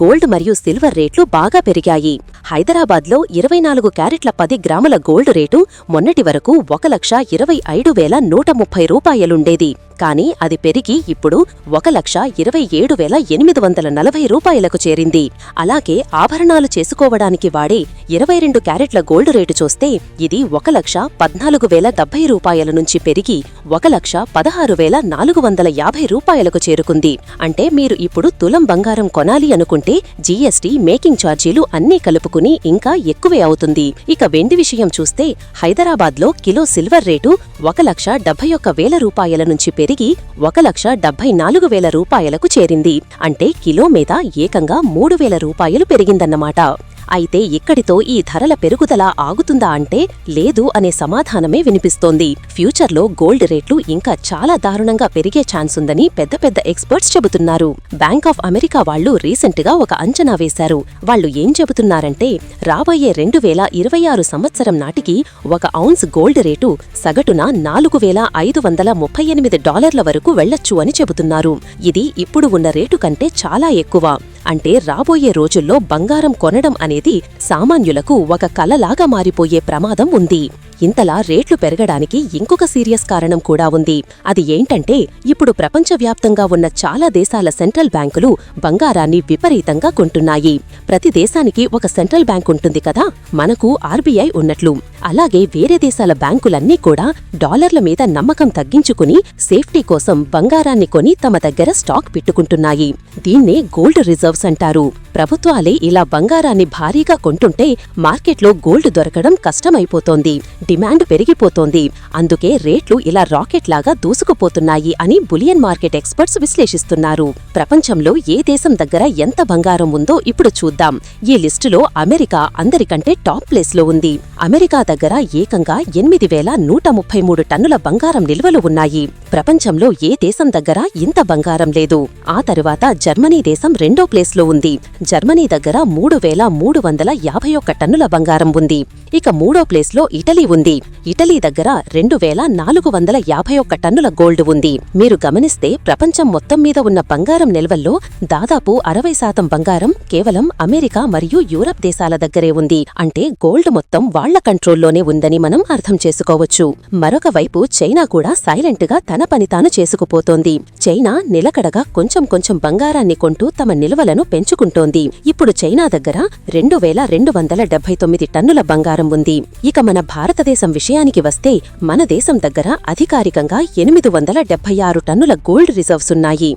Gold మరియు silver రేట్లు బాగా పెరిగాయి. హైదరాబాద్లో ఇరవై నాలుగు క్యారెట్ల పది గ్రాముల గోల్డ్ రేటు మొన్నటి వరకు ఒక లక్ష ఇరవై ఐదు వేల నూట ముప్పై రూపాయలుండేది. కానీ అది పెరిగి ఇప్పుడు ఒక లక్ష ఇరవై ఏడు వేల ఎనిమిది వందల నలభై రూపాయలకు చేరింది. అలాగే ఆభరణాలు చేసుకోవడానికి వాడే ఇరవై రెండు క్యారెట్ల గోల్డ్ రేటు చూస్తే ఇది ఒక లక్ష పద్నాలుగు వేల డెబ్బై రూపాయల నుంచి పెరిగి ఒక లక్ష పదహారు వేల నాలుగు వందల యాభై రూపాయలకు చేరుకుంది. అంటే మీరు ఇప్పుడు తులం బంగారం కొనాలి అనుకుంటే జీఎస్టీ మేకింగ్ ఛార్జీలు అన్నీ కలుపుకుని ఇంకా ఎక్కువే అవుతుంది. ఇక వెండి విషయం చూస్తే హైదరాబాద్లో కిలో సిల్వర్ రేటు ఒక లక్ష డెబ్బై ఒక్క వేల రూపాయల నుంచి పెరిగి ఒక లక్ష డెబ్బై నాలుగు వేల రూపాయలకు చేరింది. అంటే కిలో మీద ఏకంగా మూడు వేల రూపాయలు పెరిగిందన్నమాట. అయితే ఇక్కడితో ఈ ధరల పెరుగుదల ఆగుతుందా అంటే లేదు అనే సమాధానమే వినిపిస్తోంది. ఫ్యూచర్లో గోల్డ్ రేట్లు ఇంకా చాలా దారుణంగా పెరిగే ఛాన్స్ ఉందని పెద్ద పెద్ద ఎక్స్పర్ట్స్ చెబుతున్నారు. బ్యాంక్ ఆఫ్ అమెరికా వాళ్ళు రీసెంట్గా ఒక అంచనా వేశారు. వాళ్ళు ఏం చెబుతున్నారంటే రాబోయే రెండు వేల ఇరవై ఆరు సంవత్సరం నాటికి ఒక ఔన్స్ గోల్డ్ రేటు సగటున నాలుగు వేల ఐదు వందల ముప్పై ఎనిమిది డాలర్ల వరకు వెళ్ళొచ్చు అని చెబుతున్నారు. ఇది ఇప్పుడు ఉన్న రేటు కంటే చాలా ఎక్కువ. అంటే రాబోయే రోజుల్లో బంగారం కొనడం అనేది సామాన్యులకు ఒక కలలాగా మారిపోయే ప్రమాదం ఉంది. ఇంతలా రేట్లు పెరగడానికి ఇంకొక సీరియస్ కారణం కూడా ఉంది. అది ఏంటంటే ఇప్పుడు ప్రపంచవ్యాప్తంగా ఉన్న చాలా దేశాల సెంట్రల్ బ్యాంకులు బంగారాన్ని విపరీతంగా కొంటున్నాయి. ప్రతి దేశానికి ఒక సెంట్రల్ బ్యాంక్ ఉంటుంది కదా మనకు ఆర్బీఐ ఉన్నట్లు. అలాగే వేరే దేశాల బ్యాంకులన్నీ కూడా డాలర్ల మీద నమ్మకం తగ్గించుకుని సేఫ్టీ కోసం బంగారాన్ని కొని తమ దగ్గర స్టాక్ పెట్టుకుంటున్నాయి. దీన్నే గోల్డ్ రిజర్వ్స్ అంటారు. ప్రభుత్వాలే ఇలా బంగారాన్ని భారీగా కొంటుంటే మార్కెట్లో గోల్డ్ దొరకడం కష్టమైపోతోంది. డిమాండ్ పెరిగిపోతోంది. అందుకే రేట్లు ఇలా రాకెట్ లాగా దూసుకుపోతున్నాయి అని బులియన్ మార్కెట్ ఎక్స్పర్ట్స్ విశ్లేషిస్తున్నారు. ప్రపంచంలో ఏ దేశం దగ్గర ఎంత బంగారం ఉందో ఇప్పుడు చూద్దాం. ఈ లిస్టులో అమెరికా అందరికంటే టాప్ ప్లేస్లో ఉంది. అమెరికా దగ్గర ఏకంగా ఎనిమిది వేల నూట ముప్పై మూడు టన్నుల బంగారం నిల్వలు ఉన్నాయి. ప్రపంచంలో ఏ దేశం దగ్గర ఇంత బంగారం లేదు. ఆ తరువాత జర్మనీ దేశం రెండో ప్లేస్లో ఉంది. జర్మనీ దగ్గర మూడు వేల మూడు వందల యాభై ఒక్క టన్నుల బంగారం ఉంది. ఇక మూడో ప్లేస్లో ఇటలీ ఉంది. ఇటలీ దగ్గర రెండు వేల నాలుగు వందల యాభై ఒక్క టన్నుల గోల్డ్ ఉంది. మీరు గమనిస్తే ప్రపంచం మొత్తం మీద ఉన్న బంగారం నిల్వల్లో దాదాపు అరవై శాతం బంగారం కేవలం అమెరికా మరియు యూరప్ దేశాల దగ్గరే ఉంది. అంటే గోల్డ్ మొత్తం వాళ్ళ కంట్రోల్లోనే ఉందని మనం అర్థం చేసుకోవచ్చు. మరొక వైపు చైనా కూడా సైలెంట్గా తన పని తాను చేసుకుపోతోంది. చైనా నిలకడగా కొంచెం కొంచెం బంగారాన్ని కొంటూ తమ నిల్వలను పెంచుకుంటోంది. ఇప్పుడు చైనా దగ్గర రెండు వేల రెండు వందల డెబ్బై తొమ్మిది టన్నుల బంగారం ఉంది. ఇక మన భారతదేశం విషయానికి వస్తే మన దేశం దగ్గర అధికారికంగా ఎనిమిది వందల డెబ్బై ఆరు టన్నుల గోల్డ్ రిజర్వ్స్ ఉన్నాయి.